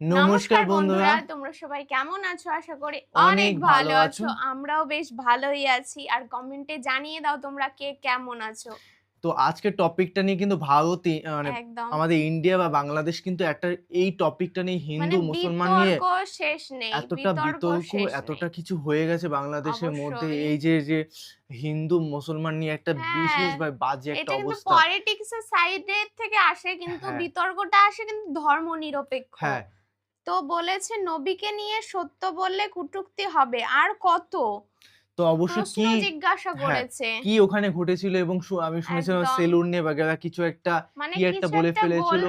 নমস্কার বন্ধুরা তোমরা সবাই কেমন আছো? আশা করি অনেক ভালো আছো। আমরাও বেশ ভালোই আছি। আর কমেন্টে জানিয়ে দাও তোমরা কে কেমন আছো। তো আজকের টপিকটা নিয়ে কিন্তু ভারত মানে আমাদের ইন্ডিয়া বা বাংলাদেশ কিন্তু একটা এই টপিকটা নিয়ে মানে হিন্দু মুসলমান নিয়ে শেষ নেই এতটা বিতর্ক এতটা কিছু হয়ে গেছে বাংলাদেশের মধ্যে। এই যে যে হিন্দু মুসলমান নিয়ে একটা হ্যাঁ, বিশেষ বা বাজে এটা একটা অবস্থা। পলিটিক্স এর সাইডের থেকে আসে কিন্তু হ্যাঁ। বিতর্কটা আসে কিন্তু ধর্ম নিরপেক্ষ হ্যাঁ তো বলেছে নবীকে নিয়ে সত্য বললে কুটুক্তি হবে। আর কত? তো অবশ্য কি জিজ্ঞাসা হ্যাঁ, করেছে। কি ওখানে ঘটেছিল এবং আমি শুনেছিলাম সেলুন নিয়ে বা কিছু একটা মানে কি একটা বলে ফেলেছিল।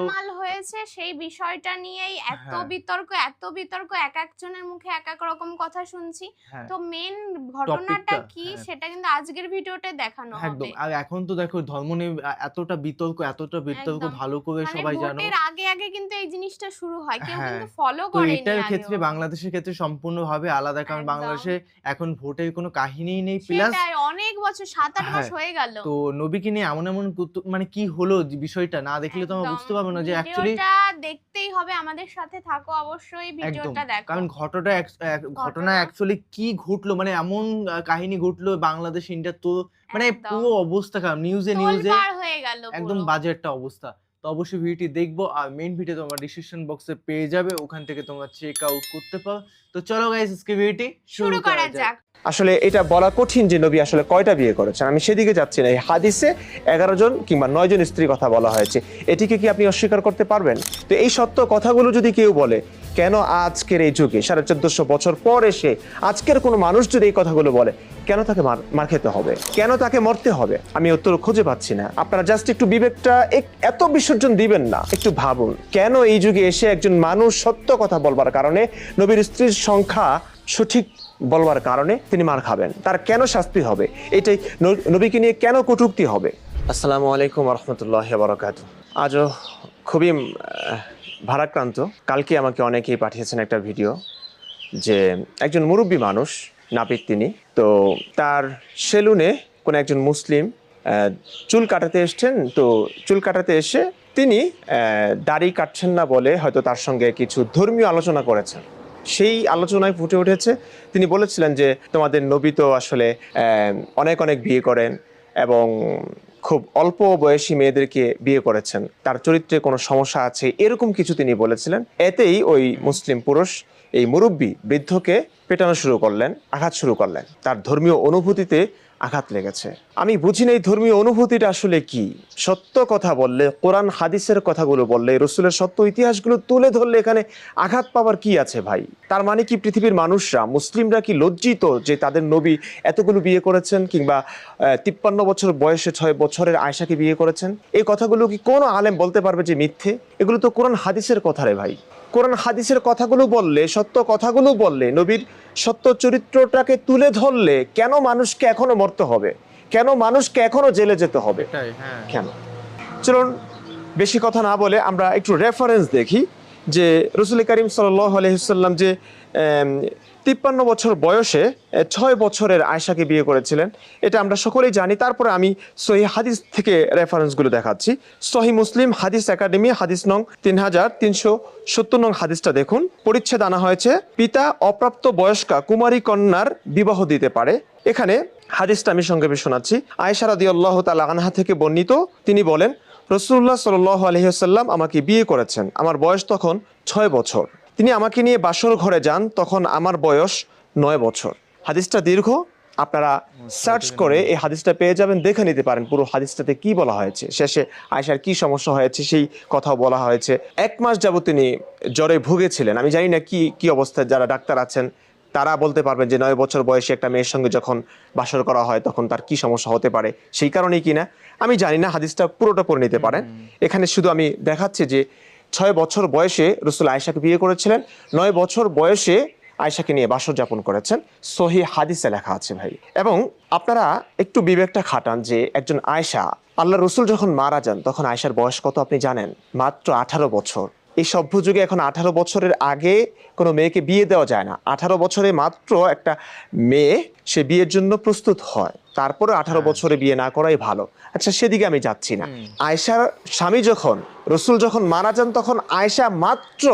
হয়েছে সেই বিষয়টা নিয়েই এত হ্যাঁ। বিতর্ক এত বিতর্ক এক একজনের মুখে এক এক রকম কথা শুনছি। হ্যাঁ। তো মেন ঘটনাটা কি হ্যাঁ। সেটা কিন্তু আজকের ভিডিওতে দেখানো হবে। একদম আর এখন তো দেখো ধর্ম নিয়ে এতটা বিতর্ক এতটা বিতর্ক ভালো করে মানে সবাই জানো। ভোটের আগে আগে কিন্তু এই জিনিসটা শুরু হয়। কেউ কিন্তু ফলো তো করেনি এটার ক্ষেত্রে বাংলাদেশের ক্ষেত্রে সম্পূর্ণভাবে আলাদা। কারণ বাংলাদেশে এখন ভোটের কোনো কাহিনীই নেই। প্লাস অনেক বছর সাত আট মাস হ্যাঁ, হয়ে গেল। তো নবীকে নিয়ে এমন এমন মানে কি হলো বিষয়টা না দেখলে তো আমরা বুঝতে পারব না যে অ্যাকচুয়ালি দেখতেই হবে আমাদের সাথে থাকো অবশ্যই ভিডিওটা দেখো। কারণ ঘটনা? ঘটনা। অ্যাকচুয়ালি কি ঘটলো? মানে এমন কাহিনী ঘটলো বাংলাদেশ ইন্ডিয়া তো মানে পুরো অবস্থা খারাপ। নিউজে নিউজে হয়ে গেল একদম বাজেটটা বাজে একটা অবস্থা। তো অবশ্যই ভিডিওটি দেখব আর মেন ভিডিও তোমরা ডিসক্রিপশন বক্সে পেয়ে যাবে। ওখান থেকে তোমরা চেক আউট করতে পারো। তো চলো গাইস আজকে ভিডিওটি শুরু করা যাক। আসলে এটা বলা কঠিন যে নবী আসলে কয়টা বিয়ে করেছেন। আমি সেদিকে যাচ্ছি না। এই হাদিসে এগারো জন কিংবা নয় জন স্ত্রী কথা বলা হয়েছে। এটিকে কি আপনি অস্বীকার করতে পারবেন? তো এই সত্য কথাগুলো যদি কেউ বলে কেন আজকের এই যুগে সাড়ে চোদ্দশো বছর পর এসে আজকের কোনো মানুষ যদি এই কথাগুলো বলে কেন তাকে মার খেতে হবে? কেন তাকে মরতে হবে? আমি উত্তর খুঁজে পাচ্ছি না। আপনারা জাস্ট একটু বিবেকটা এত বিসর্জন দিবেন না। একটু ভাবুন, কেন এই যুগে এসে একজন মানুষ সত্য কথা বলবার কারণে, নবীর স্ত্রীর সংখ্যা সঠিক বলবার কারণে তিনি মার খাবেন? তার কেন শাস্তি হবে? এটাই নবীকে নিয়ে কেন কটূক্তি হবে? আসসালামু আলাইকুম রহমতুল্লাহ বরকাত আজও খুবই ভারাক্রান্ত। কালকে আমাকে অনেকেই পাঠিয়েছেন একটা ভিডিও যে একজন মুরব্বী মানুষ নাপিত তিনি। তো তার সেলুনে কোনো একজন মুসলিম চুল কাটাতে এসছেন। তো চুল কাটাতে এসে তিনি দাড়ি কাটছেন না বলে হয়তো তার সঙ্গে কিছু ধর্মীয় আলোচনা করেছেন। সেই আলোচনায় ফুটে উঠেছে। তিনি বলেছিলেন যে, তোমাদের নবী তো আসলে অনেক অনেক বিয়ে করেন এবং খুব অল্প বয়সী মেয়েদেরকে বিয়ে করেছেন। তার চরিত্রে কোনো সমস্যা আছে এরকম কিছু তিনি বলেছিলেন। এতেই ওই মুসলিম পুরুষ, এই মুরব্বী বৃদ্ধকে পেটানো শুরু করলেন, আঘাত শুরু করলেন। তার ধর্মীয় অনুভূতিতে আঘাত লেগেছে। আমি বুঝি না এই ধর্মীয় অনুভূতিটা আসলে কি। সত্য কথা বললে, কোরআন হাদিসের কথাগুলো বললে, রসুলের সত্য ইতিহাসগুলো তুলে ধরলে এখানে আঘাত পাওয়ার কি আছে ভাই? তার মানে কি পৃথিবীর মানুষরা, মুসলিমরা কি লজ্জিত যে তাদের নবী এতগুলো বিয়ে করেছেন কিংবা তিপ্পান্ন বছর বয়সে ছয় বছরের আয়সাকে বিয়ে করেছেন? এই কথাগুলো কি কোনো আলেম বলতে পারবে যে মিথ্যে? এগুলো তো কোরআন হাদিসের কথা রে ভাই। কোরআন হাদিসের কথাগুলো বললে সত্য কথাগুলো বললে নবীর সত্য চরিত্রটাকে তুলে ধরলে কেন মানুষকে এখনও মরতে হবে? কেন মানুষকে এখনও জেলে যেতে হবে? হ্যাঁ। কেন? চলুন বেশি কথা না বলে আমরা একটু রেফারেন্স দেখি যে রসুল করিম সাল্লাহ আলহিসাল্লাম যে তিপ্পান্ন বছর বয়সে ছয় বছরের আয়সাকে বিয়ে করেছিলেন। এটা আমরা সকলেই জানি। তারপরে আমি সহি হাদিস থেকে রেফারেন্সগুলো দেখাচ্ছি। সহি মুসলিম, হাদিস একাডেমি, হাদিস নং তিন হাজার তিনশো সত্তর নং হাদিসটা দেখুন। পরিচ্ছেদ আনা হয়েছে, পিতা অপ্রাপ্ত বয়স্কা কুমারী কন্যার বিবাহ দিতে পারে। এখানে হাদিসটা আমি সংক্ষেপে শোনাচ্ছি। আয়েশা রাদিয়াল্লাহু তাআলা আনহা থেকে বর্ণিত, তিনি বলেন রসুল্লাহ সাল আলহিহাল্লাম আমাকে বিয়ে করেছেন। আমার বয়স তখন ছয় বছর। তিনি আমাকে নিয়ে বাসর ঘরে যান তখন আমার বয়স নয় বছর। হাদিসটা দীর্ঘ আপনারা সার্চ করে এই হাদিসটা পেয়ে যাবেন দেখে নিতে পারেন পুরো হাদিসটাতে কি বলা হয়েছে। শেষে আয়সার কি সমস্যা হয়েছে সেই কথা বলা হয়েছে। এক মাস যাবত তিনি জ্বরে ভুগেছিলেন। আমি জানি না কি কি অবস্থায় যারা ডাক্তার আছেন তারা বলতে পারবেন যে নয় বছর বয়সে একটা মেয়ের সঙ্গে যখন বাসর করা হয় তখন তার কি সমস্যা হতে পারে সেই কারণেই কিনা আমি জানি না হাদিসটা পুরোটা পড়ে নিতে পারেন। এখানে শুধু আমি দেখাচ্ছি যে ছয় বছর বয়সে রসুল আয়সাকে বিয়ে করেছিলেন। নয় বছর বয়সে আয়সাকে নিয়ে বাসর যাপন করেছেন। সহি হাদিসে লেখা আছে ভাই। এবং আপনারা একটু বিবেকটা খাটান যে একজন আয়সা আল্লাহ রসুল যখন মারা যান, তখন আয়সার বয়স কত আপনি জানেন? মাত্র আঠারো বছর। এই সভ্য যুগে এখন আঠারো বছরের আগে কোনো মেয়েকে বিয়ে দেওয়া যায় না। আঠারো বছরে মাত্র একটা মেয়ে সে বিয়ের জন্য প্রস্তুত হয়। তারপরে আঠারো বছরে বিয়ে না করাই ভালো। আচ্ছা সেদিকে আমি যাচ্ছি না। আয়সার স্বামী যখন রসুল যখন মারা যান তখন আয়সা মাত্র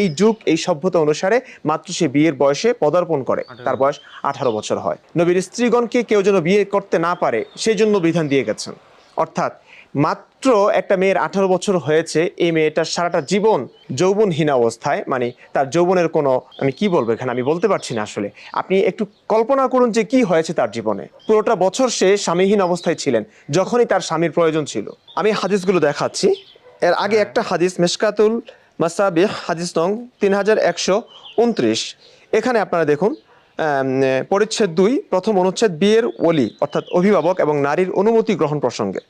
এই যুগ এই সভ্যতা অনুসারে মাত্র সে বিয়ের বয়সে পদার্পণ করে। তার বয়স আঠারো বছর হয়। নবীর স্ত্রীগণকে কেউ যেন বিয়ে করতে না পারে সেই জন্য বিধান দিয়ে গেছেন। অর্থাৎ মাত্র একটা মেয়ের আঠারো বছর হয়েছে এই মেয়েটার সারাটা জীবন যৌবনহীন অবস্থায় মানে তার যৌবনের কোনো আমি কি বলব এখানে আমি বলতে পারছি না আসলে। আপনি একটু কল্পনা করুন যে কি হয়েছে তার জীবনে। পুরোটা বছর সে স্বামীহীন অবস্থায় ছিলেন যখনই তার স্বামীর প্রয়োজন ছিল। আমি হাদিসগুলো দেখাচ্ছি। এর আগে একটা হাদিস মেশকাতুল মাসাবিহ হাদিস নং তিন হাজার একশো উনত্রিশ। এখানে আপনারা দেখুন পরিচ্ছেদ দুই, প্রথম অনুচ্ছেদ বিয়ের ওলি, অর্থাৎ অভিভাবক এবং নারীর অনুমতি গ্রহণ প্রসঙ্গে।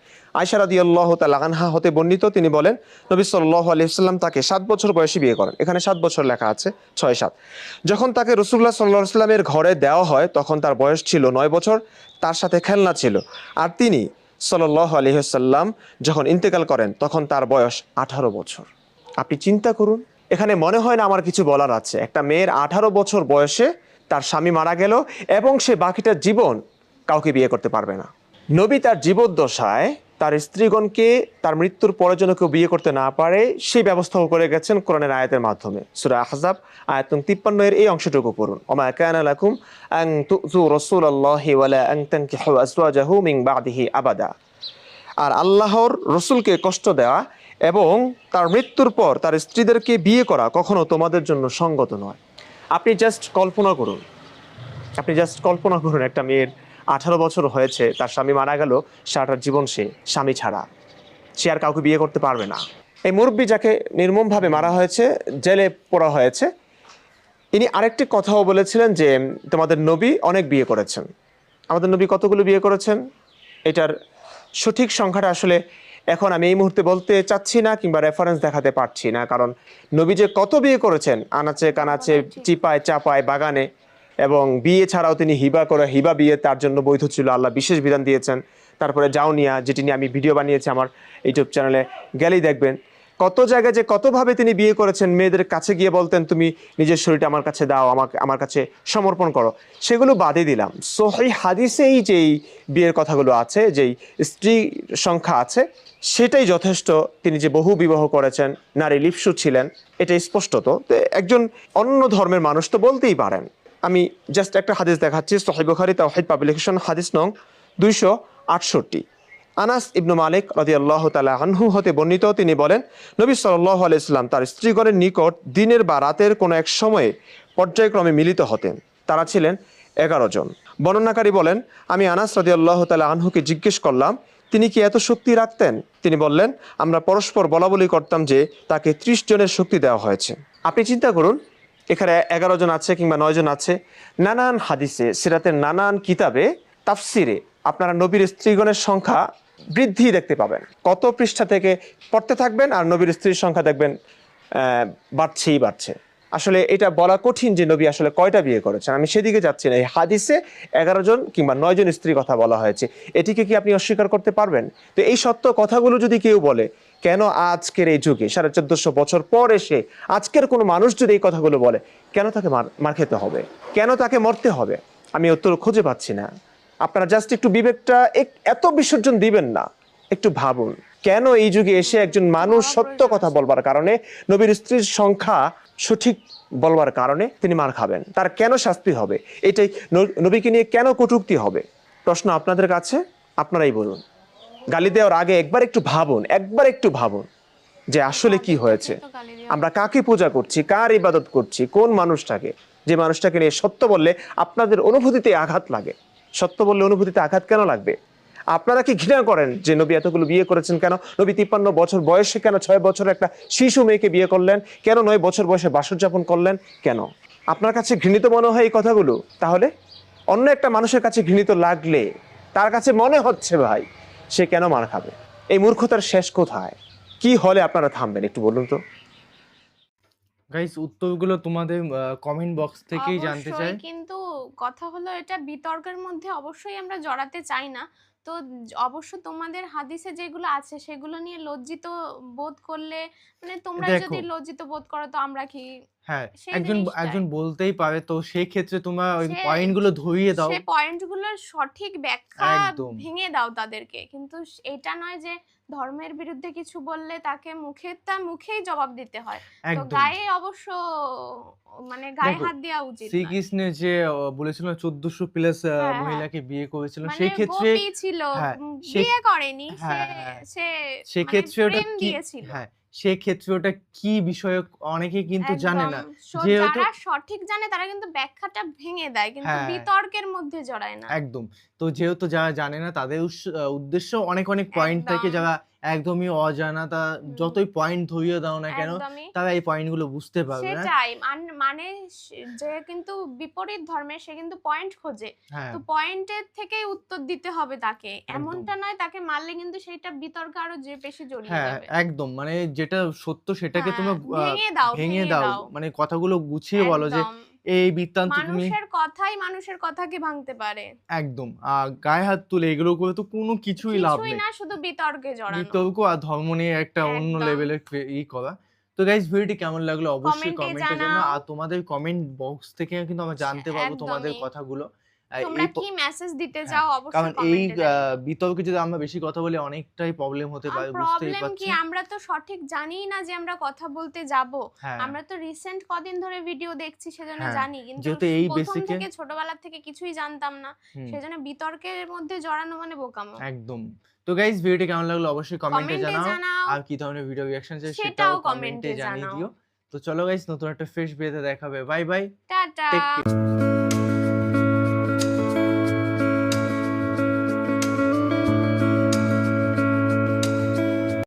আয়সা রাদি আল্লাহ তালাহানহা হতে বর্ণিত, তিনি বলেন, নবী সাল্লাহ আলহিসাল্লাম তাকে সাত বছর বয়সে বিয়ে করেন। এখানে সাত বছর লেখা আছে, ছয় সাত। যখন তাকে রসুল্লাহ সাল্লাহ সাল্লামের ঘরে দেওয়া হয়, তখন তার বয়স ছিল নয় বছর, তার সাথে খেলনা ছিল। আর তিনি সাল্লাহ আলহিহাল্লাম যখন ইন্তেকাল করেন, তখন তার বয়স আঠারো বছর। আপনি চিন্তা করুন, এখানে মনে হয় না আমার কিছু বলার আছে। একটা মেয়ের আঠারো বছর বয়সে তার স্বামী মারা গেল এবং সে বাকিটা জীবন কাউকে বিয়ে করতে পারবে না। নবী তার জীবদ্দশায় তার স্ত্রীগণকে তার মৃত্যুর পরে যেন কেউ বিয়ে করতে না পারে সেই ব্যবস্থাও করে গেছেন কোরআনের আয়াতের মাধ্যমে। সুরা আহজাব আয়াতুন তিপ্পান্ন এর এই অংশটুকু পড়ুন। ওমা কানা লাকুম আন তুযু রাসূলুল্লাহি ওয়ালা আন তানকিহু আজওয়াজাহু মিন বাদিহি আবাদা। আর আল্লাহর রসুলকে কষ্ট দেওয়া এবং তার মৃত্যুর পর তার স্ত্রীদেরকে বিয়ে করা কখনো তোমাদের জন্য সঙ্গত নয়। আপনি জাস্ট কল্পনা করুন। আপনি জাস্ট কল্পনা করুন, একটা মেয়ের আঠারো বছর হয়েছে, তার স্বামী মারা গেল, সারাটা জীবন সে স্বামী ছাড়া। সে আর কাউকে বিয়ে করতে পারবে না। এই মুরব্বী যাকে নির্মমভাবে মারা হয়েছে, জেলে পড়া হয়েছে, ইনি আরেকটি কথাও বলেছিলেন যে, তোমাদের নবী অনেক বিয়ে করেছেন। আমাদের নবী কতগুলো বিয়ে করেছেন? এটার সঠিক সংখ্যাটা আসলে এখন আমি এই মুহূর্তে বলতে চাচ্ছি না কিংবা রেফারেন্স দেখাতে পারছি না কারণ নবী যে কত বিয়ে করেছেন আনাচে কানাচে চিপায় চাপায় বাগানে এবং বিয়ে ছাড়াও তিনি হিবা করে হিবা বিয়ে তার জন্য বৈধ ছিল আল্লাহ বিশেষ বিধান দিয়েছেন। তারপরে জাউনিয়া যেটি নিয়ে আমি ভিডিও বানিয়েছি আমার ইউটিউব চ্যানেলে গেলেই দেখবেন। কত জায়গায় যে কতভাবে তিনি বিয়ে করেছেন, মেয়েদের কাছে গিয়ে বলতেন, তুমি নিজের শরীরটা আমার কাছে দাও, আমাকে, আমার কাছে সমর্পণ করো। সেগুলো বাদে দিলাম। সোহাই হাদিসেই যেই বিয়ের কথাগুলো আছে, যেই স্ত্রী সংখ্যা আছে, সেটাই যথেষ্ট। তিনি যে বহু বিবাহ করেছেন, নারী লিপসু ছিলেন এটা স্পষ্টত একজন অন্য ধর্মের মানুষ তো বলতেই পারেন। আমি জাস্ট একটা হাদিস দেখাচ্ছি সোহাইবুখারি তাওহিদ পাবলিকেশন, হাদিস নং দুইশো আটষট্টি। আনাস ইবনু মালিক রদি আল্লাহ তালা আনহু হতে বর্ণিত, তিনি বলেন, নবী সাল্লাহ আলাইসলাম তার স্ত্রীগণের নিকট দিনের বা রাতের কোনো এক সময়ে পর্যায়ক্রমে মিলিত হতেন। তারা ছিলেন এগারো জন। বর্ণনাকারী বলেন, আমি আনাস রদি আল্লাহ তালা আনহুকে জিজ্ঞেস করলাম, তিনি কি এত শক্তি রাখতেন? তিনি বললেন, আমরা পরস্পর বলা বলি করতাম যে তাকে ত্রিশ জনের শক্তি দেওয়া হয়েছে। আপনি চিন্তা করুন, এখানে এগারো জন আছে কিংবা নয় জন আছে, নানান হাদিসে, সিরাতের নানান কিতাবে, তাফসিরে আপনারা নবীর স্ত্রীগণের সংখ্যা বৃদ্ধি দেখতে পাবেন। কত পৃষ্ঠা থেকে পড়তে থাকবেন আর নবীর স্ত্রীর সংখ্যা দেখবেন বাড়ছেই বাড়ছে। আসলে এটা বলা কঠিন যে নবী আসলে কয়টা বিয়ে করেছেন। আমি সেদিকে যাচ্ছি না। এই হাদিসে এগারো জন কিংবা নয় জন স্ত্রীর কথা বলা হয়েছে। এটিকে কি আপনি অস্বীকার করতে পারবেন? তো এই সত্য কথাগুলো যদি কেউ বলে, কেন আজকের এই যুগে, সাড়ে চোদ্দশো বছর পর এসে আজকের কোনো মানুষ যদি এই কথাগুলো বলে, কেন তাকে মার মার খেতে হবে? কেন তাকে মরতে হবে? আমি উত্তর খুঁজে পাচ্ছি না। আপনারা জাস্ট একটু বিবেকটা এত বিসর্জন দিবেন না। একটু ভাবুন কেন এই যুগে এসে একজন মানুষ সত্য কথা বলবার কারণে নবীর স্ত্রীর সংখ্যা সঠিক বলবার কারণে তিনি মার খাবেন? তার কেন শাস্তি হবে? এটাই নবীকে নিয়ে কেন কটূক্তি হবে? প্রশ্ন আপনাদের কাছে? আপনারাই বলুন। গালি দেওয়ার আগে একবার একটু ভাবুন একবার একটু ভাবুন যে আসলে কি হয়েছে। আমরা কাকে পূজা করছি কার ইবাদত করছি কোন মানুষটাকে? যে মানুষটাকে নিয়ে সত্য বললে আপনাদের অনুভূতিতে আঘাত লাগে। সত্য বললে অনুভূতিতে আঘাত কেন লাগবে? আপনারা কি ঘৃণা করেন যে নবী এতগুলো বিয়ে করেছেন কেন? নবী তিপ্পান্ন বছর বয়সে কেন ছয় বছর একটা শিশু মেয়েকে বিয়ে করলেন? কেন নয় বছর বয়সে বাসর যাপন করলেন? কেন? আপনার কাছে ঘৃণিত মনে হয় এই কথাগুলো? তাহলে অন্য একটা মানুষের কাছে ঘৃণিত লাগলে তার কাছে মনে হচ্ছে ভাই সে কেন মার খাবে? এই মূর্খতার শেষ কোথায়? কি হলে আপনারা থামবেন? একটু বলুন তো। গাইস উত্তরগুলো তোমাদের কমেন্ট বক্স থেকেই জানতে চাই। কিন্তু কথা হলো এটা বিতর্কের মধ্যে অবশ্যই আমরা জড়াতে চাই না। তো অবশ্য তোমাদের হাদিসে যেগুলো আছে সেগুলো নিয়ে লজ্জিত বোধ করলে মানে তোমরা যদি লজ্জিত বোধ করো তো আমরা কি হ্যাঁ একজন একজন বলতেই পারে তো সেই ক্ষেত্রে তোমরা ওই পয়েন্টগুলো ধরিয়ে দাও সে পয়েন্টগুলোর সঠিক ব্যাখ্যা। ভেঙে দাও তাদেরকে কিন্তু এটা নয় যে ধর্মের বিরুদ্ধে কিছু বললে তাকে মুখে তা মুখেই জবাব দিতে হয় তো গায়ে অবশ্য মানে গায়ে হাত দেওয়া উচিত নয়। শ্রীকৃষ্ণের যে বলেছিল চোদ্দশো প্লাস হ্যাঁ। মহিলাকে বিয়ে করেছিল মানে সেই ক্ষেত্রে ছিল হ্যাঁ, বিয়ে করেনি সে হ্যাঁ, হ্যাঁ। সে সেক্ষেত্রে মানে ওটা কি হ্যাঁ সেক্ষেত্রে ওটা কি বিষয়ক অনেকে কিন্তু জানে না যেহেতু- যারা সঠিক জানে তারা কিন্তু ব্যাখ্যাটা ভেঙে দেয় কিন্তু হ্যাঁ। বিতর্কের মধ্যে জড়ায় না একদম তো যেহেতু যারা জানে না তাদের উস- উদ্দেশ্য অনেক অনেক পয়েন্ট থাকে একদম। যারা একদমই অজানা তা যতই পয়েন্ট ধরিয়ে দাও না কেন একদমই। তারা এই পয়েন্টগুলো বুঝতে পারবে না সেটাই মান- মানে সে- যে কিন্তু বিপরীত ধর্মের সে কিন্তু পয়েন্ট খোঁজে। হ্যাঁ। তো পয়েন্টের থেকেই উত্তর দিতে হবে তাকে। এমনটা নয় তাকে মারলে কিন্তু সেটা বিতর্ক আরও যে বেশি জড়িয়ে হ্যাঁ যাবে। একদম মানে যেটা সত্য সেটাকে হ্যাঁ, তুমি আহ, ভেঙে দাও ভেঙে দাও। মানে কথাগুলো গুছিয়ে বলো যে একদম। এই বৃত্তান্ত তুমি মানুষের কথাই মানুষের কথাকে ভাঙতে পারে। একদম। গায়ে হাত তুলে এগুলো করে তো কোনো কিছুই লাভ নেই। না শুধু বিতর্কে জড়ানো। বিতর্ক আর ধর্ম নিয়ে একটা অন্য। লেভেলের ই করা। তো গাইস ভিডিওটি কেমন লাগল? অবশ্যই কমেন্টে জানাও। আর তোমাদের কমেন্ট বক্স থেকে কিন্তু আমরা জানতে পারব তোমাদের কথাগুলো। তোমরা কি মেসেজ দিতে হ্যাঁ, চাও কারণ অবশ্যই এই বিতর্কে যদি আমরা বেশি কথা বলি অনেকটাই প্রবলেম হতে পারে বুঝতেই প্রবলেম পারছি। কি আমরা তো সঠিক জানিই না যে আমরা কথা বলতে যাব। হ্যাঁ। আমরা তো রিসেন্ট কদিন ধরে ভিডিও দেখছি সেজন্য হ্যাঁ, জানি। কিন্তু এই প্রথম থেকে ছোটবেলা থেকে কিছুই জানতাম না। সেজন্য বিতর্কের মধ্যে জড়ানো মানে বোকামো। একদম। তো গাইজ ভিডিওটি কেমন লাগল অবশ্যই কমেন্টে জানাও। আর কি ধরনের ভিডিও রিঅ্যাকশন চাই সেটাও কমেন্টে জানিয়ে দিও। তো চলো গাইজ নতুন একটা ফ্রেশ ভিডিওতে দেখাবে বাই বাই টাটা